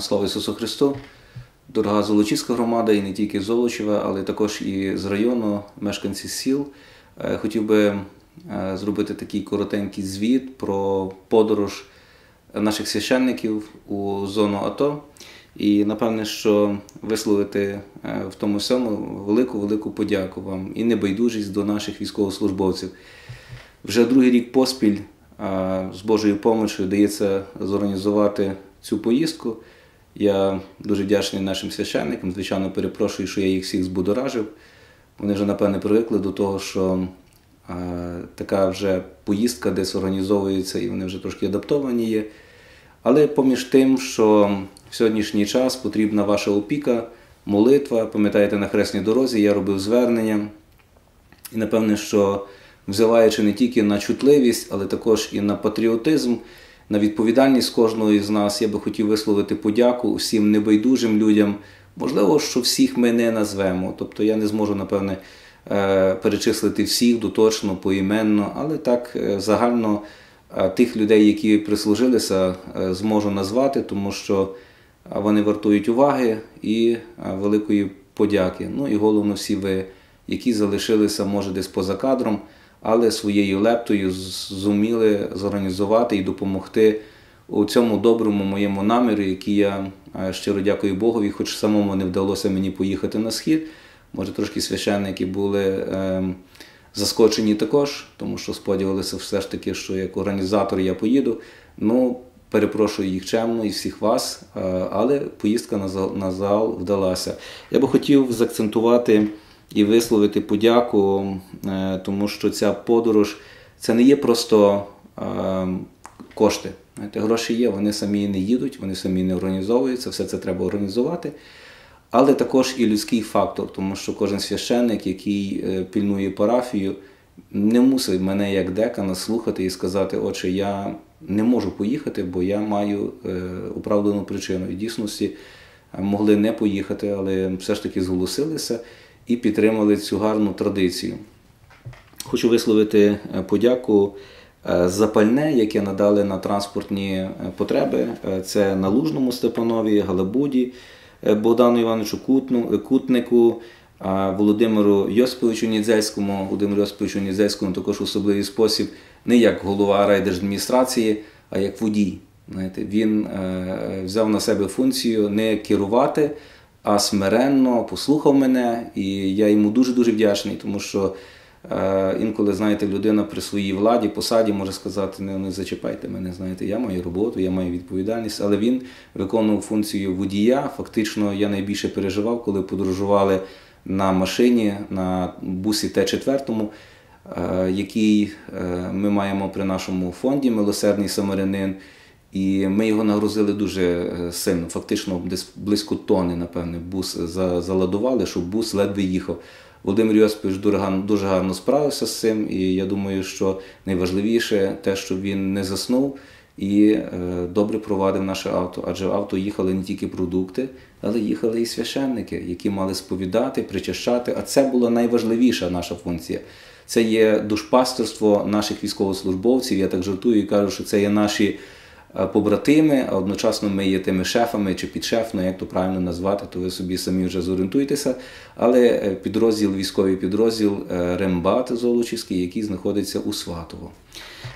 Слава Ісусу Христу! Дорога Золочівська громада, і не тільки Золочева, але також і з району, мешканці сіл. Е, Хотів би е, зробити такий коротенький звіт про подорож наших священників у зону АТО. І напевне, що висловити е, в тому всьому велику велику подяку вам і небайдужість до наших військовослужбовців. Вже другий рік поспіль з Божою допомогою дається зорганізувати цю поїздку. Я дуже вдячний нашим священникам. Звичайно, перепрошую, що я їх всіх збудоражив. Вони вже, напевне, привикли до того, що е, така вже поїздка десь організовується, і вони вже трошки адаптовані є. Але поміж тим, що в сьогоднішній час потрібна ваша опіка, молитва. Пам'ятаєте, на хресній дорозі я робив звернення. І напевне, що взиваючи не тільки на чутливість, але також і на патріотизм, на відповідальність кожного із нас, я би хотів висловити подяку усім небайдужим людям. Можливо, що всіх ми не назвемо. Тобто я не зможу, напевне, е, перечислити всіх доточно, поіменно, але так е, загально е, тих людей, які прислужилися, зможу назвати, тому що вони вартують уваги і великої подяки. Ну і головно всі ви, які залишилися, може, десь поза кадром, але своєю лептою зуміли зорганізувати і допомогти у цьому доброму моєму намірі, який я щиро дякую Богові, хоч самому не вдалося мені поїхати на схід. Може, трошки священники були е, заскочені також, тому що сподівалися все ж таки, що як організатор я поїду. Ну, перепрошую їх чемно і всіх вас, е, але поїздка на зал вдалася. Я би хотів заакцентувати і висловити подяку, е, тому що ця подорож це не є просто е, кошти. Гроші є, вони самі не їдуть, вони самі не організовуються, все це треба організувати. Але також і людський фактор, тому що кожен священник, який пільнує парафію, не мусить мене як декана слухати і сказати, отче, я не можу поїхати, бо я маю оправдану причину. І дійсності могли не поїхати, але все ж таки зголосилися і підтримали цю гарну традицію. Хочу висловити подяку за пальне, яке надали на транспортні потреби. Це на Лужному Степанові, Галабуді, Богдану Івановичу Кутнику. Володимиру Йосиповичу Нідзельському, Володимиру Йосиповичу Нідзельському також особливий спосіб, не як голова райдержадміністрації, а як водій. Знаєте, Він е, взяв на себе функцію не керувати, а смиренно послухав мене, і я йому дуже-дуже вдячний, тому що е, інколи, знаєте, людина при своїй владі, посаді може сказати, не, не зачіпайте мене, знаєте, я маю роботу, я маю відповідальність, але він виконував функцію водія. Фактично, я найбільше переживав, коли подорожували на машині, на бусі Т4, який е, ми маємо при нашому фонді Милосердний Самарянин. І ми його нагрузили дуже е, сильно. Фактично, десь близько тони, напевне, бус заладували, щоб бус ледве їхав. Володимир Йосипович дуже гарно справився з цим, і я думаю, що найважливіше те, що він не заснув і е, добре провадив наше авто, адже в авто їхали не тільки продукти, але їхали і священники, які мали сповідати, причащати. А це була найважливіша наша функція. Це є душпастерство наших військовослужбовців. Я так жартую і кажу, що це є наші побратими, а одночасно ми є тими шефами чи підшефно, як то правильно назвати, то ви собі самі вже зорієнтуєтеся. Але е, підрозділ, військовий підрозділ Рембат Золочівський, який знаходиться у Сватово.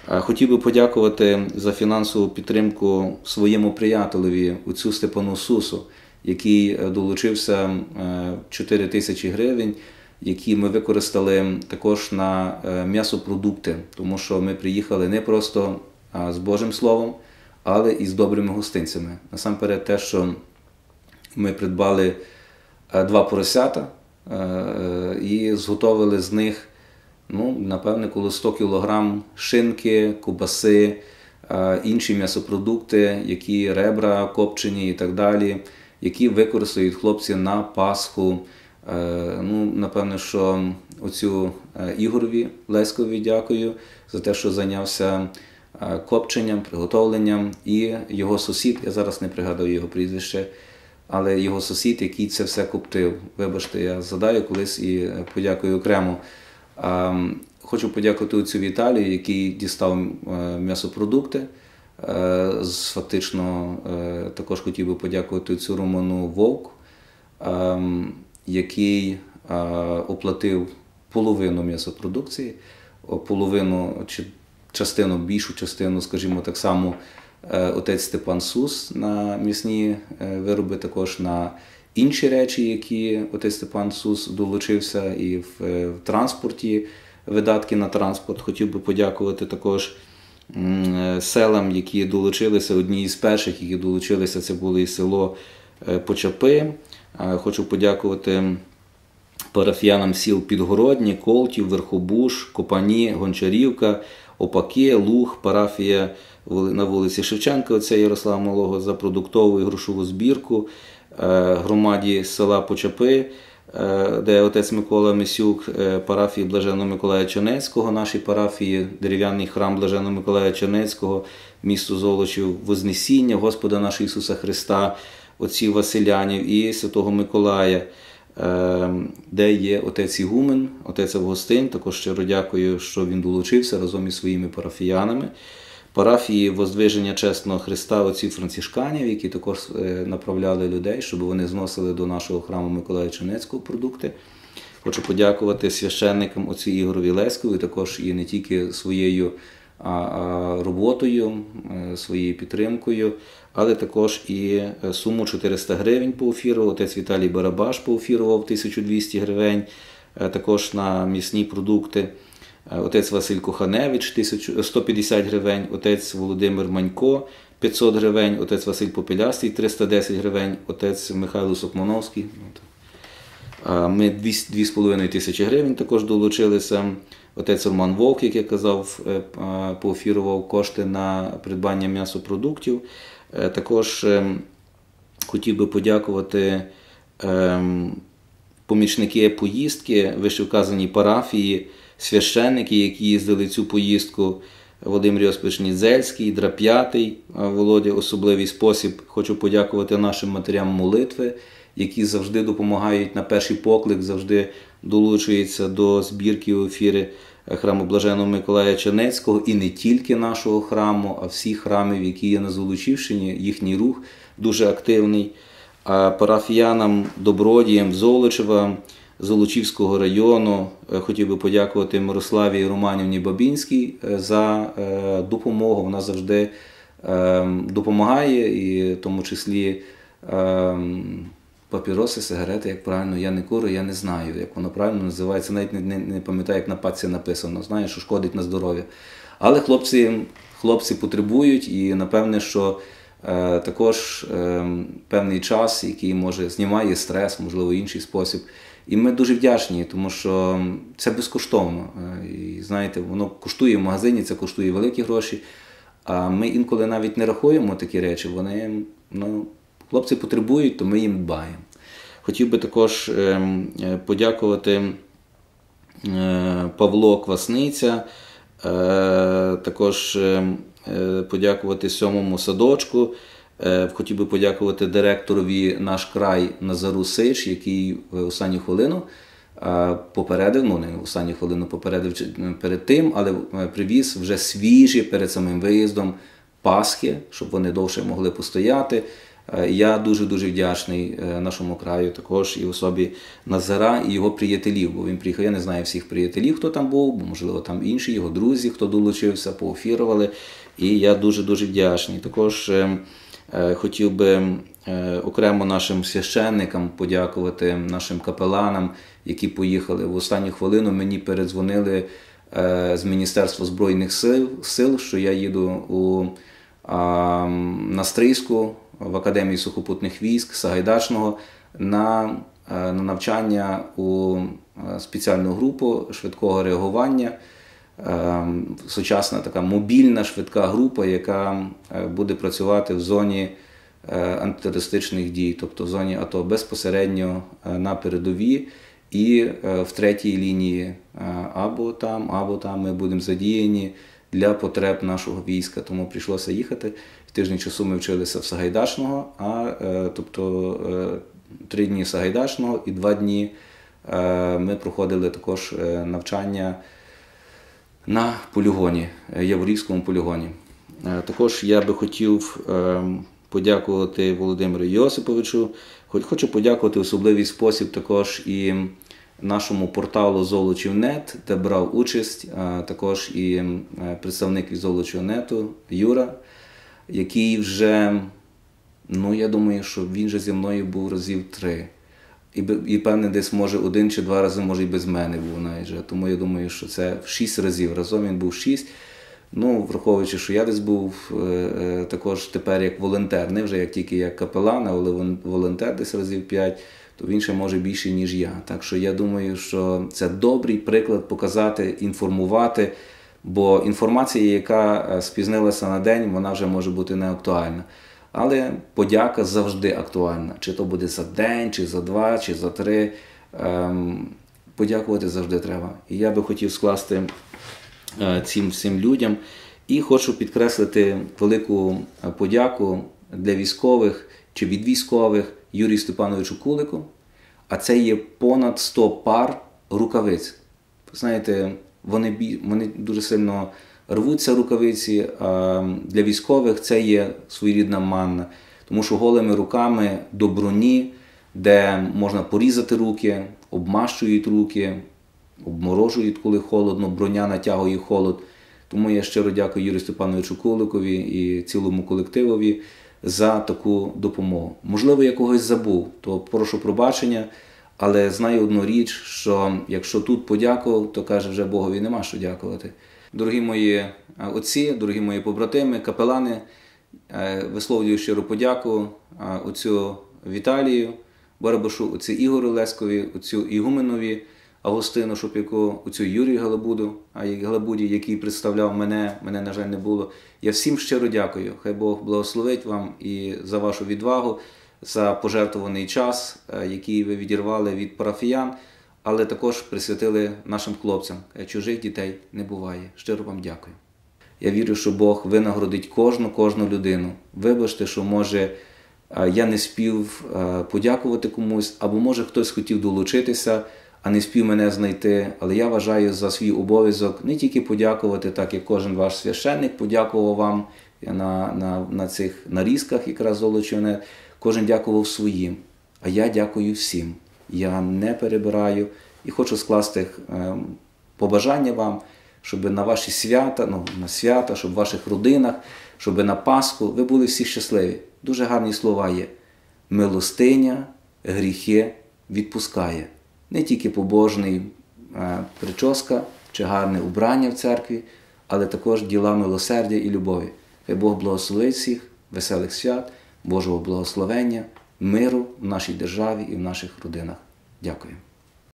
Хотів би подякувати за фінансову підтримку своєму приятелеві цю Степану Сусу, який е, долучився 4 е, тисячі гривень, які ми використали також на е, м'ясопродукти, тому що ми приїхали не просто з Божим Словом, але і з добрими гостинцями. Насамперед, те, що ми придбали два поросята і зготовили з них ну, напевне, коло 100 кг шинки, кубаси, інші м'ясопродукти, які ребра копчені і так далі, які використають хлопці на Пасху. Е, ну, Напевне, що оцю е, Ігорові Леськові дякую за те, що зайнявся е, копченням, приготовленням. І його сусід, я зараз не пригадую його прізвище, але його сусід, який це все коптив. Вибачте, я задаю колись і подякую окремо. Хочу подякувати цю Віталію, який дістав м'ясопродукти. Е, з- Фактично е, також хотів би подякувати цю Роману Вовк, який е, оплатив половину м'ясопродукції, половину чи частину, більшу частину, скажімо так само, е, отець Степан Сус на м'ясні е, вироби, також на інші речі, які отець Степан Сус долучився, і в, е, транспорті видатки на транспорт. Хотів би подякувати також селам, які долучилися. Одні із перших, які долучилися, це було і село Почапи. Хочу подякувати парафіянам сіл Підгородні, Колтів, Верхобуш, Копані, Гончарівка, Опаки, Луг, парафія на вулиці Шевченка, отця Ярослава Малого за продуктову і грошову збірку, е, громаді села Почапи, е, де отець Микола Мисюк, е, парафії Блаженого Миколая Ченецького, нашій парафії, дерев'яний храм Блаженого Миколая Ченецького, місто Золочів, Вознесіння Господа нашого Ісуса Христа, отців Василянів і Святого Миколая. Е, де є отець Ігумен, отець Августин. Також щиро дякую, що він долучився разом із своїми парафіянами. Парафії Воздвиження Чесного Христа, отців францішканів, які також е, направляли людей, щоб вони зносили до нашого храму Миколая Ченецького продукти. Хочу подякувати священникам отцю Ігорові Леськову, і також і не тільки своєю роботою, е, своєю підтримкою, але також і е, суму 400 гривень поофірував. Отець Віталій Барабаш поофірував 1200 гривень, е, також на м'ясні продукти. Отець Василь Коханевич 150 гривень, отець Володимир Манько 500 гривень, отець Василь Попелястий 310 гривень, отець Михайло Сокмановський. ну, Ми 2,5 тисячі гривень також долучилися. Отець Роман Вовк, як я казав, е, поофірував кошти на придбання м'ясопродуктів. Е, Також хотів би подякувати помічники поїздки, вищевказані парафії, священники, які їздили цю поїздку. Володимир Йосипович Нідзельський, Драп'ятий, Володя, особливий спосіб. Хочу подякувати нашим матерям молитви, які завжди допомагають на перший поклик, завжди долучуються до збірки ефіри храму Блаженого Миколая Чернецького і не тільки нашого храму, а всіх храмів, які є на Золочівщині. Їхній рух дуже активний. А парафіянам добродіям Золочева, Золочівського району е, хотів би подякувати Мирославі Романівні Бабінській е, за е, допомогу. Вона завжди е, допомагає, і в тому числі е, папіроси, сигарети, як правильно, я не курю, я не знаю, як воно правильно називається. Навіть не, не, не пам'ятаю, як на паці написано. Знаю, що шкодить на здоров'я. Але хлопці, хлопці потребують, і напевне, що е, також е, певний час, який може знімає стрес, можливо, інший спосіб. І ми дуже вдячні, тому що це безкоштовно. Е, І знаєте, воно коштує в магазині, це коштує великі гроші. А ми інколи навіть не рахуємо такі речі. Вони ну, хлопці потребують, то ми їм дбаємо. Хотів би також ем, е, подякувати е, Павло Квасниця, е, також ем, подякувати сьомому садочку. Хотів би подякувати директорові наш край Назару Сич, який в останню хвилину попередив, ну не в останню хвилину попередив перед тим, але привіз вже свіжі перед самим виїздом Пасхи, щоб вони довше могли постояти. Е, Я дуже дуже вдячний е, нашому краю, також і особі Назара і його приятелів. Бо він приїхав. Я не знаю всіх приятелів, хто там був, бо можливо там інші його друзі, хто долучився, поофірували. І я дуже дуже вдячний. Також е, хотів би окремо нашим священникам подякувати, нашим капеланам, які поїхали в останню хвилину. Мені передзвонили з Міністерства Збройних сил, сил що я їду у а, на Стрийську в Академії сухопутних військ Сагайдачного на, е, на навчання у е, спеціальну групу швидкого реагування. Е, Сучасна така мобільна швидка група, яка буде працювати в зоні антитерористичних дій, тобто в зоні АТО безпосередньо на передовій і в третій лінії або там, або там ми будемо задіяні для потреб нашого війська. Тому прийшлося їхати. В тиждень часу ми вчилися в Сагайдачного, а е, тобто е, три дні Сагайдачного і два дні е, ми проходили також навчання на полігоні, Яворівському полігоні. Також я би хотів подякувати Володимиру Йосиповичу. Хоч- Хочу подякувати особливий спосіб також і нашому порталу Золочів.нет, де брав участь е, також і е, представник від Золочів.нету Юра, який вже, ну я думаю, що він же зі мною був разів три. І, і певне, десь може один чи два рази, може, і без мене був навіть. Тому я думаю, що це в шість разів. Разом він був шість. Ну, враховуючи, що я десь був е, також тепер як волонтер, не вже як тільки як капелан, але волонтер десь разів п'ять, то він ще може більше, ніж я. Так що я думаю, що це добрий приклад показати, інформувати, бо інформація, яка е, спізнилася на день, вона вже може бути не актуальна. Але подяка завжди актуальна. Чи то буде за день, чи за два, чи за три. Ем, подякувати завжди треба. І я би хотів скласти е, цим всім людям. І хочу підкреслити велику е, подяку для військових чи від військових Юрію Степановичу Кулику. А це є понад 100 пар рукавиць. Знаєте, вони, вони дуже сильно рвуться рукавиці. А для військових це є своєрідна манна, тому що голими руками до броні, де можна порізати руки, обмащують руки, обморожують, коли холодно, броня натягує холод. Тому я щиро дякую Юрію Степановичу Куликові і цілому колективові за таку допомогу. Можливо, я когось забув, то прошу пробачення, але знаю одну річ, що якщо тут подякував, то каже, вже Богові нема що дякувати. Дорогі мої е, отці, дорогі мої побратими, капелани, е, висловлюю щиру подяку е, отцю Віталію Барабашу, отцю Ігорю Лескові, отцю Ігуменові. Агустину Шупіку, оцю Юрію Галабуду, а Галабуді, який представляв мене, мене, на жаль, не було. Я всім щиро дякую. Хай Бог благословить вам і за вашу відвагу, за пожертвований час, е, який ви відірвали від парафіян, але також присвятили нашим хлопцям. Е, Чужих дітей не буває. Щиро вам дякую. Я вірю, що Бог винагородить кожну, кожну людину. Вибачте, що може е, я не спів подякувати комусь, або може хтось хотів долучитися, а не спів мене знайти. Але я вважаю за свій обов'язок не тільки подякувати, так як кожен ваш священник подякував вам на, на, на цих нарізках, якраз золочене. Кожен дякував своїм. А я дякую всім. Я не перебираю і хочу скласти е, побажання вам, щоб на ваші свята, ну на свята, щоб в ваших родинах, щоб на Пасху ви були всі щасливі. Дуже гарні слова є. Милостиня гріхи відпускає. Не тільки побожний е, прическа чи гарне убрання в церкві, але також діла милосердя і любові. Хай Бог благословить всіх, веселих свят, Божого благословення, миру в нашій державі і в наших родинах. Дякую.